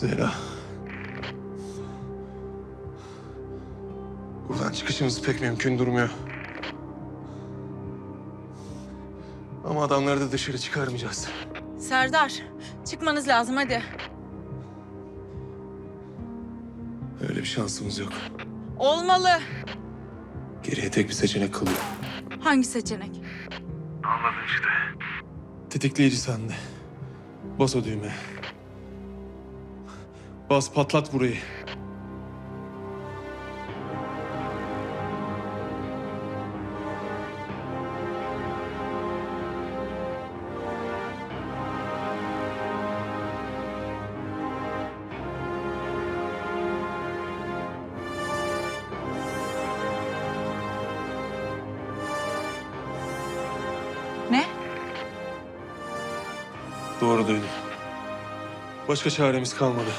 Zehra. Buradan çıkışımız pek mümkün durmuyor. Ama adamları da dışarı çıkarmayacağız. Serdar, çıkmanız lazım hadi. Öyle bir şansımız yok. Olmalı. Geriye tek bir seçenek kalıyor. Hangi seçenek? Tetikleyici sende. Bas o düğme. Bas patlat burayı. Ne? Doğru duydun. Başka çaremiz kalmadı.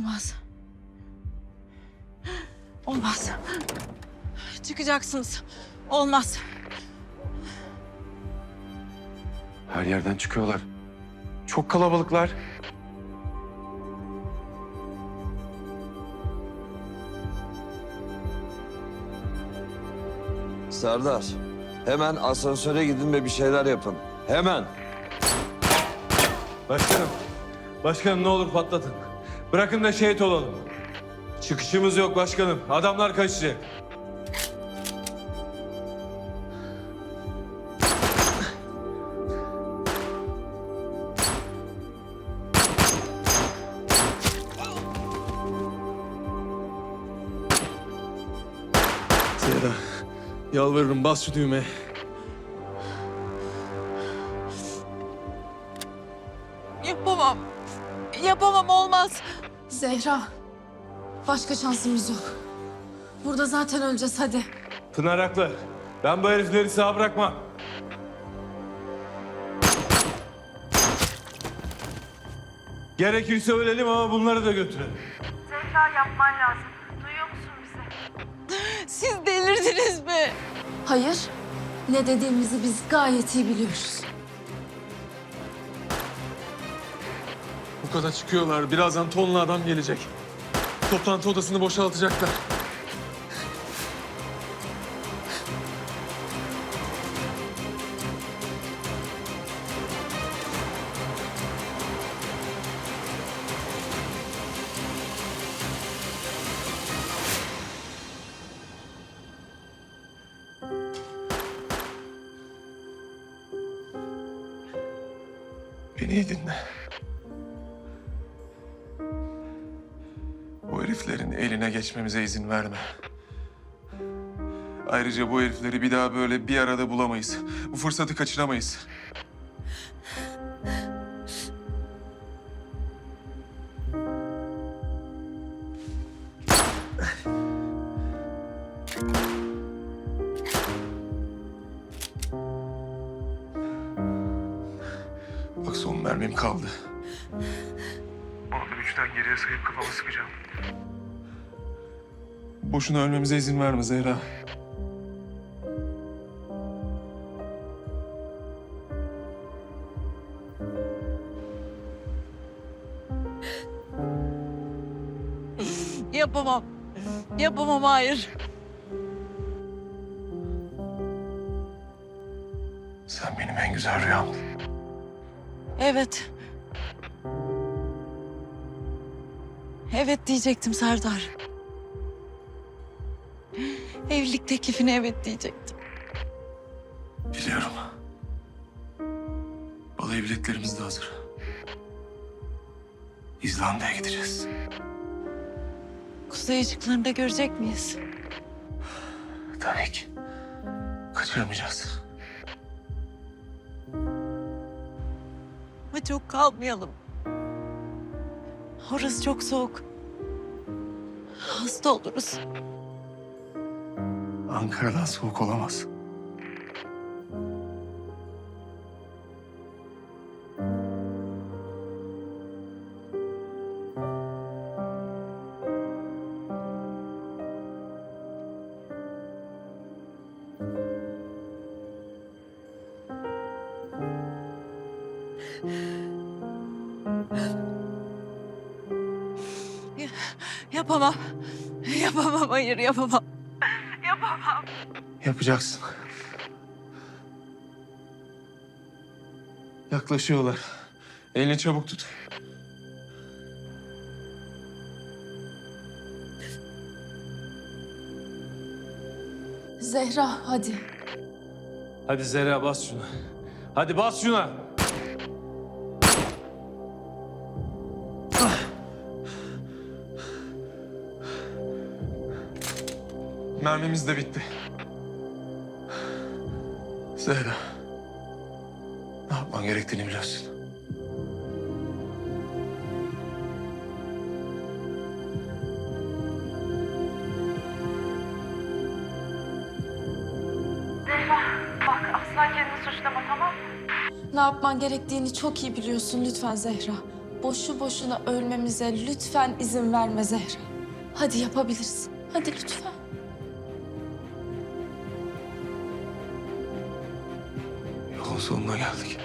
Olmaz. Olmaz. Çıkacaksınız. Olmaz. Her yerden çıkıyorlar. Çok kalabalıklar. Serdar, hemen asansöre gidin ve bir şeyler yapın. Hemen. Başkanım, başkanım ne olur patlatın. Bırakın da şehit olalım. Çıkışımız yok başkanım. Adamlar kaçacak. Zehra, yalvarırım bas şu düğmeye. Yapamam. Yapamam olmaz. Zehra, başka şansımız yok. Burada zaten öleceğiz hadi. Pınar haklı. Ben bu herifleri sağ bırakmam. Gerekirse ölelim ama bunları da götürelim. Zehra yapman lazım. Duyuyor musun bizi? Siz delirdiniz mi? Hayır, ne dediğimizi biz gayet iyi biliyoruz. Kadar çıkıyorlar. Birazdan tonla adam gelecek. Toplantı odasını boşaltacaklar. Beni iyi dinle. Heriflerin eline geçmemize izin verme. Ayrıca bu herifleri bir daha böyle bir arada bulamayız. Bu fırsatı kaçıramayız. Bak son mermim kaldı. Onu üçten geriye sayıp kafama sıkacağım. Boşuna ölmemize izin verme Zehra. Yapamam. Yapamam hayır. Sen benim en güzel rüyamdın. Evet. Evet diyecektim Serdar. Evlilik teklifine evet diyecektim. Biliyorum. Balayı biletlerimiz de hazır. İzlanda'ya gideceğiz. Kuzey ışıklarında görecek miyiz? Tabii ki. Kaçırmayacağız. Ama çok kalmayalım. Orası çok soğuk. Hasta oluruz. Ankara'dan soğuk olamaz. Yapamam. Yapamam, hayır yapamam. Yapacaksın. Yaklaşıyorlar. Elini çabuk tut. Zehra hadi. Hadi Zehra bas şuna. Hadi bas şuna. Mermimiz de bitti. Zehra. Ne yapman gerektiğini biliyorsun. Zehra bak asla kendini suçlama tamam mı? Ne yapman gerektiğini çok iyi biliyorsun lütfen Zehra. Boşu boşuna ölmemize lütfen izin verme Zehra. Hadi yapabilirsin. Hadi lütfen. Sonuna geldik.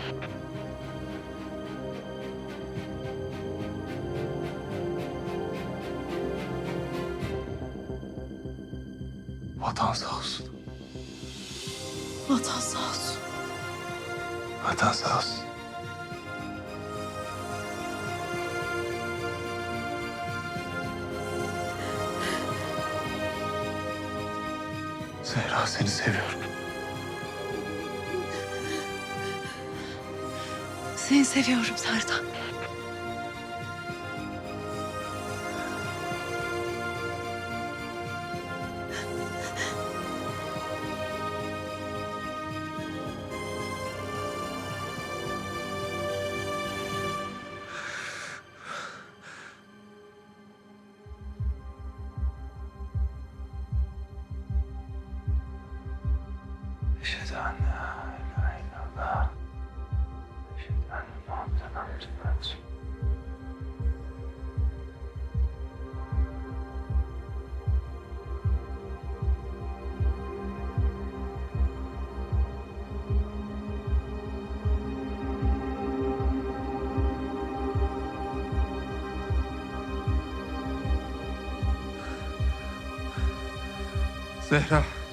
Vatan sağ olsun. Vatan sağ olsun. Vatan sağ olsun. Zehra seni seviyorum. Seni seviyorum Serdar. Eşhedü Muhammeden abdühü ve resulühü. Zehra.